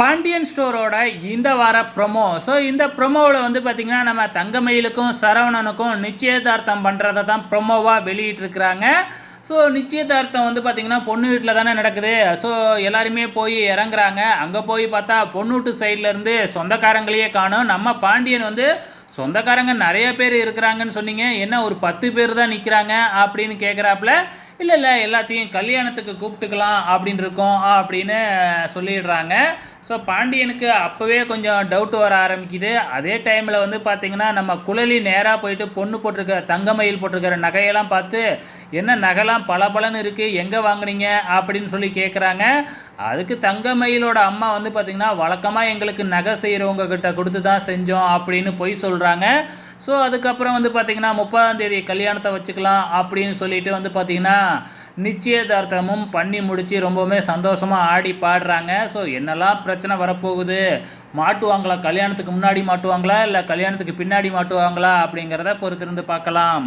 பாண்டியன் ஸ்டோரோட இந்த வார promo so இந்த ப்ரொமோவில் வந்து பார்த்திங்கன்னா நம்ம தங்கமயிலுக்கும் சரவணனுக்கும் நிச்சயதார்த்தம் பண்ணுறதை தான் ப்ரொமோவாக வெளியிட்டிருக்கிறாங்க. ஸோ நிச்சயதார்த்தம் வந்து பார்த்திங்கன்னா பொண்ணு வீட்டில் தானே நடக்குது. ஸோ எல்லாருமே போய் இறங்குறாங்க. அங்கே போய் பார்த்தா பொண்ணு வீட்டு சைட்லேருந்து சொந்தக்காரங்களையே காணும். நம்ம பாண்டியன் வந்து சொந்தக்காரங்க நிறைய பேர் இருக்கிறாங்கன்னு சொன்னீங்க. என்ன ஒரு பத்து பேர் தான் நிற்கிறாங்க அப்படின்னு கேட்குறாப்புல இல்லை இல்லை எல்லாத்தையும் கல்யாணத்துக்கு கூப்பிட்டுக்கலாம் அப்படின்னு இருக்கோம் அப்படின்னு சொல்லிடுறாங்க. ஸோ பாண்டியனுக்கு அப்போவே கொஞ்சம் டவுட் வர ஆரம்பிக்குது. அதே டைமில் வந்து பார்த்திங்கன்னா நம்ம குழலி நேராக போயிட்டு பொண்ணு போட்டிருக்க தங்கமயில் போட்டிருக்கிற நகையெல்லாம் பார்த்து என்ன நகைலாம் பல பலன்னு இருக்குது எங்கே வாங்குனீங்க? அப்படின்னு சொல்லி கேட்குறாங்க அதுக்கு தங்கமயிலோட அம்மா வந்து பார்த்திங்கன்னா வழக்கமாக எங்களுக்கு நகை செய்கிறவங்க கிட்ட கொடுத்து தான் செஞ்சோம் அப்படின்னு பொய் சொல்கிறாங்க ஸோ அதுக்கப்புறம் வந்து பார்த்திங்கன்னா முப்பதாந்தேதி கல்யாணத்தை வச்சுக்கலாம் அப்படின்னு சொல்லிட்டு வந்து பார்த்திங்கன்னா நிச்சயதார்த்தமும் பண்ணி முடித்து ரொம்பவுமே சந்தோஷமாக ஆடி பாடுறாங்க. ஸோ என்னெல்லாம் பிரச்சனை வரப்போகுது? மாட்டுவாங்களா? கல்யாணத்துக்கு முன்னாடி மாட்டுவாங்களா? இல்லை கல்யாணத்துக்கு பின்னாடி மாட்டுவாங்களா? அப்படிங்கிறத பொறுத்திருந்து பார்க்கலாம்.